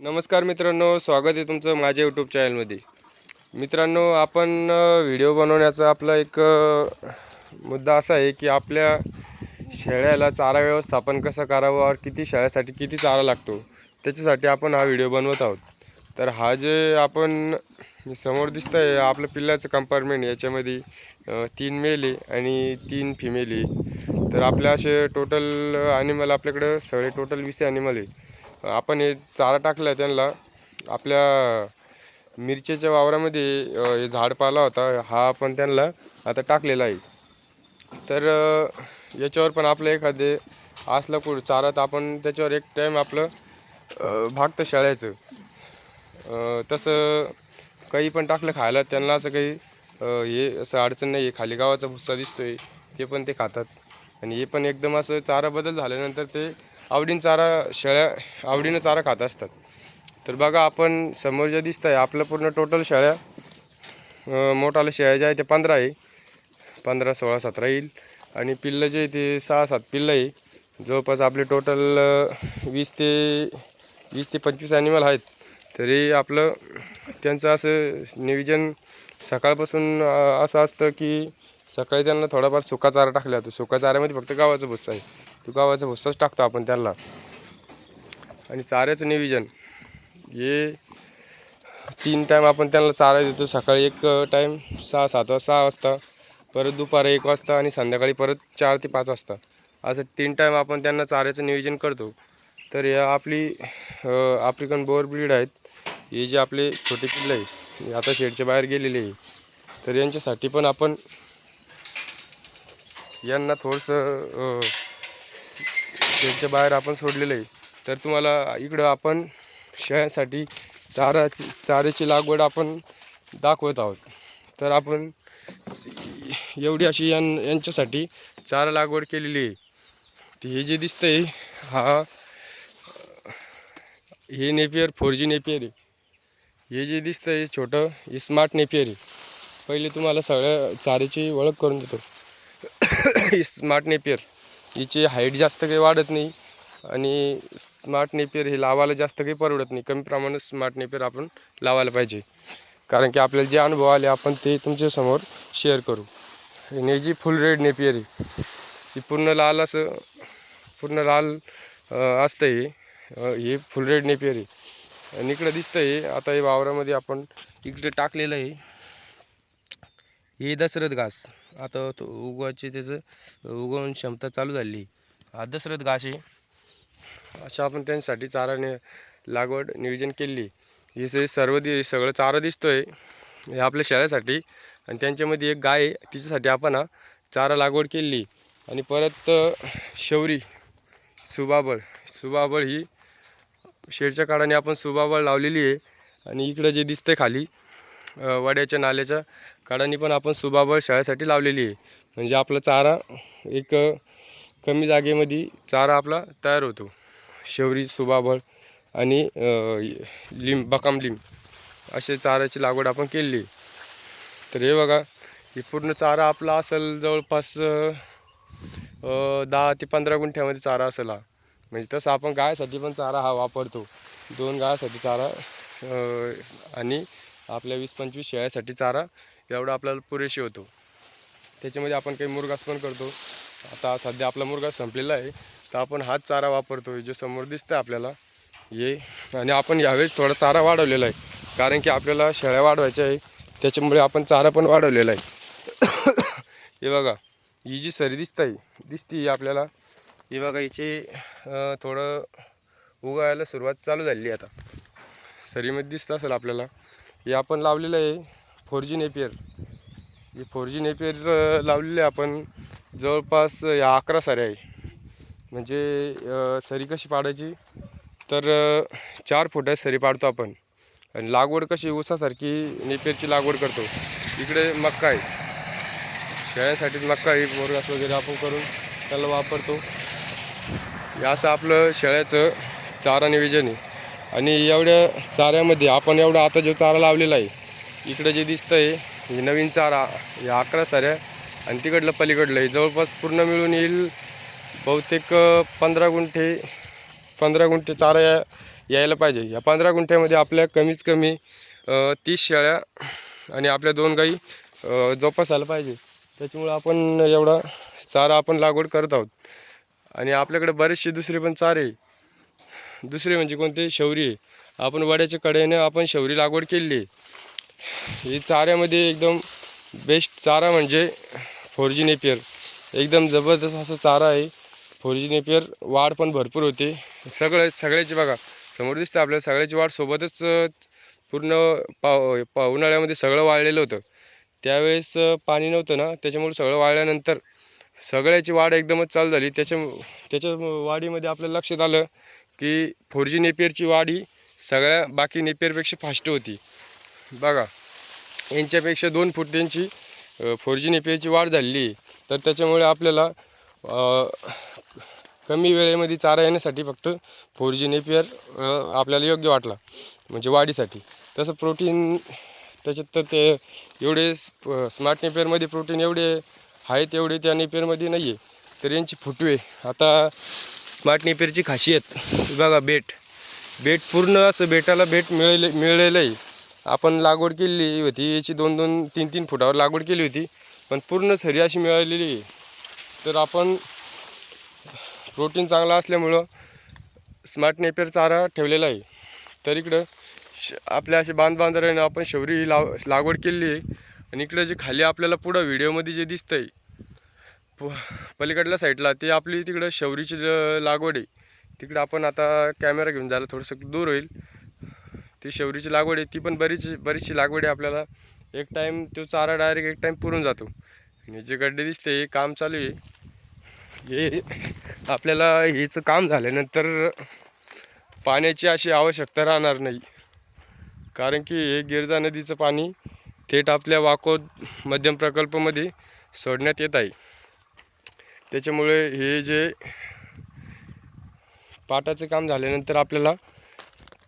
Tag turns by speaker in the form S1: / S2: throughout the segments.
S1: नमस्कार मित्रांनो स्वागत आहे तुमचं माझ्या यूट्यूब चॅनलमध्ये मित्रांनो आपण व्हिडिओ बनवण्याचा आपला एक मुद्दा असा आहे की आपल्या शेळ्याला चारा व्यवस्थापन कसं करावं और किती शेळ्यासाठी किती चारा लागतो त्याच्यासाठी आपण हा व्हिडिओ बनवत आहोत. तर हा जे आपण समोर दिसतं आहे आपलं पिल्लाचं कंपार्टमेंट याच्यामध्ये तीन मेल आहे आणि तीन फिमेल आहे. तर आपल्या असे टोटल ॲनिमल आपल्याकडं सगळे टोटल वीस ॲनिमल आहे. आपण हे चारा टाकला त्यांना आपल्या मिरचीच्या वावरामध्ये हे झाड पाला होता हा आपण त्यांना आता टाकलेला आहे. तर याच्यावर पण आपलं एखादे असलं कुठं चारा तर आपण त्याच्यावर एक टाईम आपलं भागतं शाळायचं. तसं काही पण टाकलं खायला त्यांना असं काही हे असं अडचण नाही आहे खाली गावाचा भुस्सा दिसतो आहे ते पण ते खातात. आणि हे पण एकदम असं चारा बदल झाल्यानंतर ते आवडीनं चारा शेळ्या आवडीनं चारा खात असतात. तर बघा आपण समोर जे दिसत आहे आपलं पूर्ण टोटल शेळ्या मोठाला मोठाल्या शेळ्या ज्या आहे ते पंधरा आहे. पंधरा सोळा सतरा येईल. आणि पिल्लं जे आहे ते सहा सात पिल्लं आहे. जवळपास आपले टोटल वीस ते वीस ते पंचवीस ॲनिमल आहेत. तरी आपलं त्यांचं असं नियोजन सकाळपासून असं असतं की सकाळी त्यांना थोडाफार सुका चारा टाकला जातो. सुका चाऱ्यामध्ये फक्त गावाचा भुस्सा आहे. तो गावाचा भुस्साच टाकतो आपण त्यांना. आणि चाऱ्याचं नियोजन. हे तीन टाईम आपण त्यांना चारा देतो. सकाळी एक टाईम सहा सात वाजता सहा वाजता परत दुपारी एक वाजता आणि संध्याकाळी परत चार ते पाच वाजता. असं तीन टाईम आपण त्यांना चाऱ्याचं नियोजन करतो. तर या आपली आफ्रिकन बोअर ब्रीड आहेत. हे जे आपले छोटे पिल्लं आहे आता शेडच्या बाहेर गेलेले आहे तर यांच्यासाठी पण आपण यांना थोडंसं शेडच्या बाहेर आपण सोडलेलं आहे. तर तुम्हाला इकडं आपण शेळ्यांसाठी चाराची चाऱ्याची लागवड आपण दाखवत आहोत. तर आपण एवढी अशी यां यांच्यासाठी चारा लागवड केलेली आहे. हे जे दिसतंय हा हे नेपियर फोर जी नेपियर आहे. हे जे दिसतंय छोटं हे स्मार्ट नेपियर आहे. पहिले तुम्हाला सगळ्या चाऱ्याची ओळख करून देतो. ही स्मार्ट नेपियर. हिची हाईट जास्त काही वाढत नाही. आणि स्मार्ट नेपियर हे लावायला जास्त काही परवडत नाही. कमी प्रमाणात स्मार्ट नेपियर आपण लावायला पाहिजे. कारण की आपल्याला जे अनुभव आले आपण ते तुमच्यासमोर शेअर करू. आणि जी फुल रेड नेपियर आहे ही पूर्ण लाल असं पूर्ण लाल असतं हे हे फुल रेड नेपियर आहे. आणि इकडं दिसतं आहे आता हे वावरामध्ये आपण इकडे टाकलेलं आहे. हे दशरथ घास. आता तो उगवायची त्याचं उगवून क्षमता चालू झाली. हा दशरथ घास आहे. अशा आपण त्यांच्यासाठी चारा नि लागवड नियोजन केली. हे से सर्व दि सगळं चारा दिसतोय. हे आपल्या शेळ्यासाठी आणि त्यांच्यामध्ये एक गाय आहे. तिच्यासाठी आपण हा चारा लागवड केली. आणि परत शौरी सुबाबळ. सुबाबळ ही शेडच्या काळाने आपण सुबाबळ लावलेली आहे. आणि इकडं जे दिसतं खाली वड्याच्या नाल्याच्या काढानी पण आपण सुबाबळ शेळ्यासाठी लावलेली आहे. म्हणजे आपला चारा एक कमी जागेमध्ये चारा आपला तयार होतो. शेवरी सुबाबळ आणि लिंब बकाम लिंब असे चाऱ्याची लागवड आपण केली तर हे बघा हे पूर्ण चारा आपला असेल जवळपास दहा ते पंधरा गुंठ्यामध्ये चारा असेल. हा म्हणजे तसं आपण गायसाठी पण चारा हा वापरतो. दोन गायासाठी चारा आणि आपल्या वीस पंचवीस शेळ्यासाठी चारा एवढा आपल्याला पुरेशी होतो. त्याच्यामध्ये आपण काही मुरगास पण करतो. आता सध्या आपला मुरगास संपलेला आहे. तर आपण हाच चारा वापरतो जो समोर दिसतं आपल्याला. ये. आणि आपण यावेळेस थोडा चारा वाढवलेला आहे. कारण की आपल्याला शेळ्या वाढवायच्या आहे. त्याच्यामुळे आपण चारा पण वाढवलेला आहे. हे बघा. ही जी सरी दिसत आहे दिसती आपल्याला. ही बघा हिचे थोडं उगायला सुरुवात चालू झालेली आता. सरीमध्ये दिसतं असेल आपल्याला. हे आपण लावलेलं आहे. फोर जी नेपियर हे फोर जी नेपियर लावलेले आपण. जवळपास या अकरा साऱ्या आहे. म्हणजे सरी कशी पाडायची? तर चार फुटा सरी पाडतो आपण. आणि लागवड कशी? ऊसासारखी नेपियरची लागवड करतो. इकडे मक्का आहे. शेळ्यासाठी मक्का आहे बोरगास वगैरे आपण करून त्याला वापरतो. हे असं आपलं शेळ्याचं चारा निवेजन आहे. आणि एवढ्या चाऱ्यामध्ये आपण एवढा आता जो चारा लावलेला आहे इकडं जे दिसतं आहे हे नवीन चारा हे अकरा साऱ्या आणि तिकडलं पलीकडलं आहे जवळपास पूर्ण मिळून येईल बहुतेक पंधरा गुंठे पंधरा गुंठे चारा या यायला पाहिजे. या पंधरा गुंठ्यामध्ये आपल्या कमीत कमी तीस शेळ्या आणि आपल्या दोन गाई जोपासायला पाहिजे. त्याच्यामुळं आपण एवढा चारा आपण लागवड करत आहोत. आणि आपल्याकडे बरेचसे दुसरे पण चारे दुसरे म्हणजे कोणते? शौरी आहे. आपण वड्याच्या कडेने आपण शौरी लागवड केलेली आहे. ही चाऱ्यामध्ये एकदम बेस्ट चारा म्हणजे फोर जी नेपियर एकदम जबरदस्त असा चारा आहे. फोर जी नेपियर वाढ पण भरपूर होते. सगळं सगळ्याची बघा समोर दिसतं आपल्याला सगळ्याची वाढ सोबतच पूर्ण पाव पा उन्हाळ्यामध्ये सगळं वाळलेलं होतं. त्यावेळेस पाणी नव्हतं ना त्याच्यामुळे सगळं वाळल्यानंतर सगळ्याची वाढ एकदमच चालू झाली. त्याच्या त्याच्या वाढीमध्ये आपल्याला लक्षात आलं की फोर जी नेपियरची वाढ ही सगळ्या बाकी नेपियरपेक्षा फास्ट होती. बघा यांच्यापेक्षा दोन फूट त्यांची फोर जी नेपियरची वाढ झालेली आहे. तर त्याच्यामुळे आपल्याला कमी वेळेमध्ये चारा येण्यासाठी फक्त फोर जी नेपियर आपल्याला योग्य वाटला म्हणजे वाढीसाठी. तसं प्रोटीन त्याच्यात तर ते एवढे स्मार्ट नेपियरमध्ये प्रोटीन एवढे आहेत एवढे त्या नेपियरमध्ये नाही आहे तर यांची फुटवे आता स्मार्ट नेपियरची खासियत बघा बेट बेट पूर्ण असं बेटाला बेट मिळेल मिळलेलं आहे. आपण लागवड केलेली होती याची दोन दोन तीन तीन फुटावर लागवड केली होती पण पूर्ण सरी अशी मिळालेली आहे. तर आपण प्रोटीन चांगला असल्यामुळं स्मार्ट नेपेर चारा ठेवलेला आहे. तर इकडं श आपल्या असे बांध बांधराने आपण शौरी लाव लागवड केलेली आहे. आणि इकडं जे खाली आपल्याला पुढं व्हिडिओमध्ये जे दिसतं आहे प पलीकडल्या साईडला ते आपली तिकडं शौरीची ज- लागवड आहे. तिकडं आपण आता कॅमेरा घेऊन जायला थोडंसं दूर होईल. ती शौरीची लागवड आहे ती पण बरीच बरीचशी लागवड आहे आपल्याला. एक टाईम तो चारा डायरेक्ट एक टाईम पुरून जातो. आणि जे गड्डे दिसते हे काम चालू आहे. हे आपल्याला हेचं काम झाल्यानंतर पाण्याची अशी आवश्यकता राहणार नाही. कारण की हे गिरजा नदीचं पाणी थेट आपल्या वाकोद मध्यम प्रकल्पामध्ये सोडण्यात येत आहे. त्याच्यामुळे हे जे पाटाचं काम झाल्यानंतर आपल्याला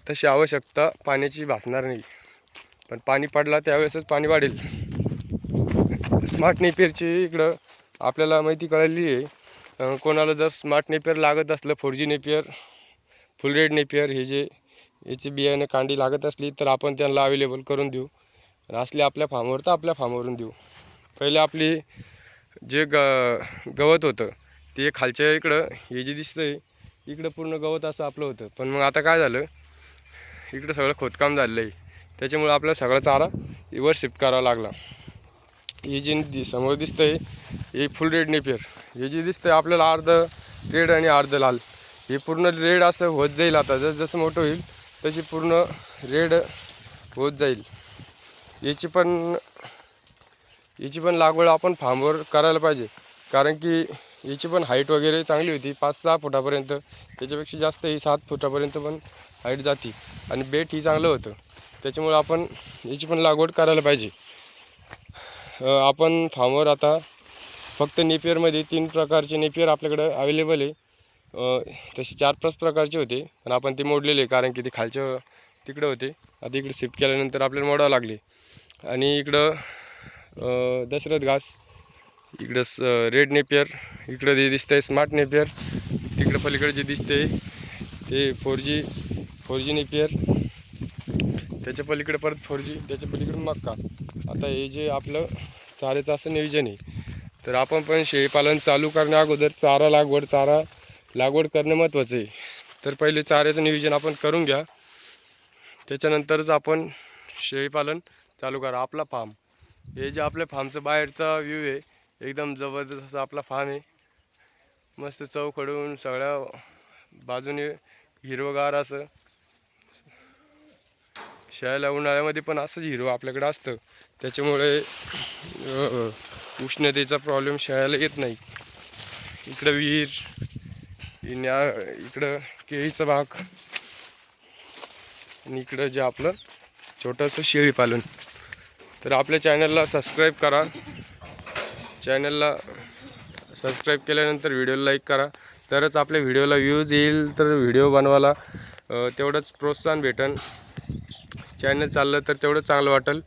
S1: तशी आवश्यकता पाण्याची भासणार नाही. पण पाणी पडला त्यावेळेसच पाणी वाढेल. स्मार्ट नेपेअरची इकडं आपल्याला माहिती कळली आहे. कोणाला जर स्मार्ट नेपियर लागत असलं four G napier full red napier हे जे याची बियाणे कांडी लागत असली तर आपण त्यांना अवेलेबल करून देऊ. असले असली आपल्या फार्मवर तर आपल्या फार्मवरून देऊ. पहिले आपली जे ग गवत होतं ते खालच्या इकडं हे जे दिसतंय इकडं पूर्ण गवत असं आपलं होतं. पण मग आता काय झालं? इकडं सगळं खोदकाम झालेलं आहे त्याच्यामुळे आपल्याला सगळा चारा वर शिफ्ट करावा लागला. हे जे दि- समोर आहे हे फुल रेड नेपियर. हे जे आहे आपल्याला अर्ध रेड आणि अर्ध लाल. हे पूर्ण रेड असं होत जाईल आता. जसं जसं मोठं होईल तशी पूर्ण रेड होत जाईल. याची पण याची पण लागवड आपण फार्मवर करायला पाहिजे. कारण की याची पण हाईट वगैरे चांगली होती. पाच सहा फुटापर्यंत. त्याच्यापेक्षा जास्त ही सात फुटापर्यंत पण हाईट जाती आणि बेट ही चांगलं होतं. त्याच्यामुळं आपण याची पण लागवड करायला पाहिजे. आपण फार्मवर आता फक्त नेपियरमध्ये तीन प्रकारचे नेपियर आपल्याकडं अवेलेबल आहे. तसे चार पाच प्रकारचे होते पण आपण ते मोडलेले कारण की ते खालच्या तिकडं होते. आता इकडे शिफ्ट केल्यानंतर आपल्याला मोडावं लागले. आणि इकडं दशरथ घास इकडं स रेड नेपियर इकडं जे दिसतं आहे स्मार्ट नेपियर तिकडं पलीकडे जे दिसते ते four G four G napier त्याच्या पलीकडे परत फोर जी त्याच्या पलीकडे मक्का. आता हे जे आपलं चाऱ्याचं असं नियोजन आहे तर आपण पण शेळीपालन चालू करण्या अगोदर चारा लागवड चारा लागवड करणं महत्त्वाचं आहे. तर पहिले चाऱ्याचं नियोजन आपण करून घ्या. त्याच्यानंतरच आपण शेळीपालन चालू करा. आपला फार्म हे जे आपल्या फार्मचं बाहेरचा व्ह्यू आहे एकदम जबरदस्त असा आपला फार्म आहे. मस्त चौकडून सगळ्या बाजूने हिरवगार असं शेळ्याला उन्हाळ्यामध्ये पण असंच हिरो आपल्याकडं असतं. त्याच्यामुळे उष्णतेचा प्रॉब्लेम शेळ्याला येत नाही. इकडं विहीर इन्या इकडं केळीचा भाग आणि इकडं जे आपलं छोटंसं शेळीपालन तर आपल्या चॅनलला सबस्क्राईब करा. चॅनलला सबस्क्राईब केल्यानंतर व्हिडिओला लाईक करा. तरच आपल्या व्हिडिओला व्ह्यूज येईल तर व्हिडिओ बनवायला तेवढंच प्रोत्साहन भेटन. चॅनल चाललं तर तेवढं चांगलं वाटेल.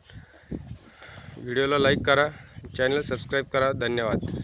S1: व्हिडिओला लाईक करा. चॅनल सबस्क्राईब करा. धन्यवाद.